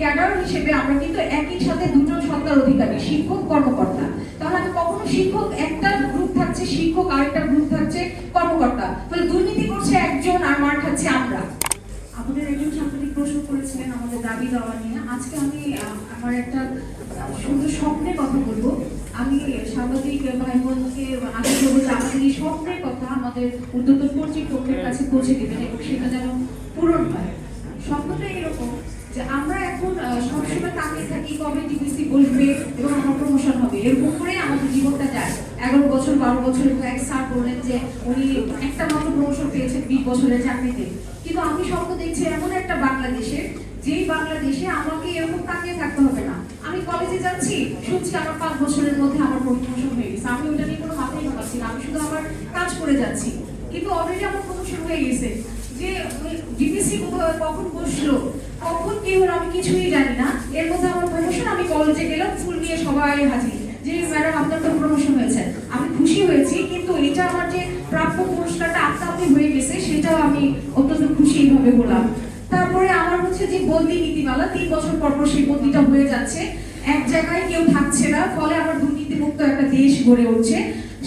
Cadre হিসেবে আমরা কিন্তু একই সাথে দুজন সত্তার অধিকারী, শিক্ষক, কর্মকর্তা। তাহলে কখনো শিক্ষক, একটা গ্রুপ থাকছে, শিক্ষক আরেকটা গ্রুপ থাকছে, কর্মকর্তা। তাহলে দুর্নীতি করছে একজন আর মার খাচ্ছে আমরা। একজন প্রশ্ন করেছিলেন আমাদের দাবি দেওয়া নিয়ে। আজকে আমি আমার একটা সুন্দর স্বপ্নের কথা বলব। আমি সাংবাদিক ভাই বোনকে আগে বলব যে স্বপ্নের কথা আমাদের উদ্যোতন কর্তৃপক্ষের কাছে পৌঁছে দেবেন এবং সেটা যেন পূরণ হয়। স্বপ্নটা এরকম যে আমরা এখন সবসময় তাকিয়ে থাকি কবে টিপিসি বসবে এবং আমার প্রমোশন হবে। এরকম করে আমাদের জীবনটা যায়। এগারো বছর, বারো বছর এক স্যার বললেন যে উনি একটা মাত্র প্রমোশন পেয়েছেন বিশ বছরের চাকরিতে। কিন্তু আমি স্বপ্ন দেখছি এমন একটা বাংলাদেশে, যেই বাংলাদেশে আমাকে এরকম তাকিয়ে থাকতে হবে না। আমি কলেজে যাচ্ছি, শুনছি আমার পাঁচ বছরের মধ্যে আমার প্রমোশন হয়ে গেছে। আমি ওটা নিয়ে কোনো মাথায় ঢোকাচ্ছি না, আমি শুধু আমার কাজ করে যাচ্ছি। কিন্তু অলরেডি আমার প্রমোশন হয়ে গেছে। যে ডিপিসি কখন বসল? কখন কি হলো আমি কিছুই জানি না। এর মধ্যে আমার প্রমোশন আমি কলেজে গেলাম, ফুল নিয়ে সবাই হাজির। যে ম্যাডাম আপনার তো প্রমোশন হয়েছে। আমি খুশি হয়েছি, কিন্তু এটা আমার যে প্রাপ্য পুরস্কারটা আপনা আপনি হয়ে গেছে, সেটাও আমি অত্যন্ত খুশি এইভাবে বললাম তারপরে আমার হচ্ছে যে বদলি নীতিমালা, তিন বছর পর পর সেই বদলিটা হয়ে যাচ্ছে। এক জায়গায় কেউ থাকছে না, ফলে আমার দুর্নীতিমুক্ত একটা দেশ গড়ে উঠছে।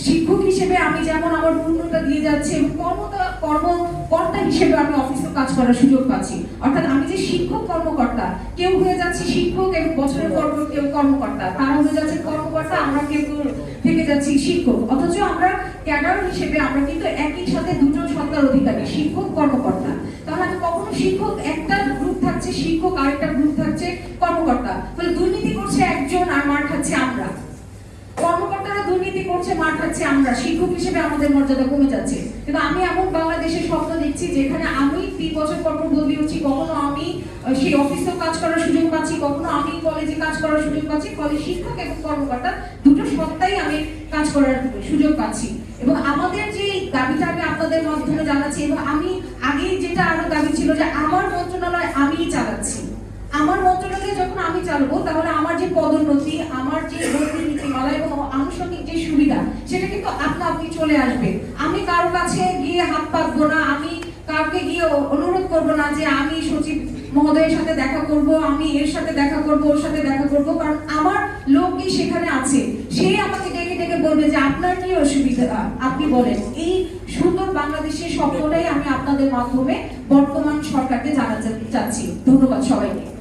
শিক্ষক হিসেবে আমি যেমন আমার পূর্ণতা দিয়ে যাচ্ছি এবং কর্মতা কর্মকর্তা হিসেবে আমি অফিসে কাজ করার সুযোগ পাচ্ছি। অর্থাৎ আমি যে শিক্ষক কর্মকর্তা, কেউ হয়ে যাচ্ছে শিক্ষক এবং বছরের পর কেউ কর্মকর্তা। তারা হয়ে যাচ্ছে কর্মকর্তা, আমরা কেউ থেকে যাচ্ছি শিক্ষক। অথচ আমরা ক্যাডার হিসেবে আমরা কিন্তু একই সাথে দুজন সত্তার অধিকারী, শিক্ষক, কর্মকর্তা। তাহলে আমি কখনো শিক্ষক, একটা গ্রুপ থাকছে শিক্ষক, আরেকটা গ্রুপ থাকছে কর্মকর্তা। তাহলে দুর্নীতি করছে একজন আর মার খাচ্ছে আমরা। দুর্নীতি করছে, মার খাচ্ছে আমরা। শিক্ষক হিসেবে আমাদের মর্যাদা কমে যাচ্ছে। কিন্তু আমি এমন বাংলাদেশের স্বপ্ন দেখছি যেখানে আমি তিন বছর পর পর বদলি হচ্ছি, কখনো আমি সেই অফিসেও কাজ করার সুযোগ পাচ্ছি, কখনো আমি কলেজে কাজ করার সুযোগ পাচ্ছি, ফলে শিক্ষক এবং কর্মকর্তা দুটো সত্তাই আমি কাজ করার সুযোগ পাচ্ছি। এবং আমাদের যে দাবিটা আমি আপনাদের মাধ্যমে জানাচ্ছি, এবং আমি আগে যেটা আরও দাবি ছিল যে আমার মন্ত্রণালয় আমিই চালাচ্ছি। যখন আমি চালাবো তাহলে আমার যে পদোন্নতি, আমার যে নীতিমালা এবং আনুষঙ্গিক যে সুবিধা, সেটা কিন্তু আপনা আপনি চলে আসবে। আমি কারও কাছে গিয়ে হাত পাতবো না, আমি কাউকে গিয়ে অনুরোধ করব না যে আমি সচিব মহোদয়ের সাথে দেখা করব, আমি এর সাথে দেখা করব, ওর সাথে দেখা করব, কারণ আমার লোকই সেখানে আছে? সে আমাকে ডেকে ডেকে বলবে যে আপনার কি অসুবিধা? আপনি বলেন। এই সুন্দর বাংলাদেশের স্বপ্নটাই আমি আপনাদের মাধ্যমে বর্তমান সরকারকে জানাতে চাচ্ছি। ধন্যবাদ সবাইকে।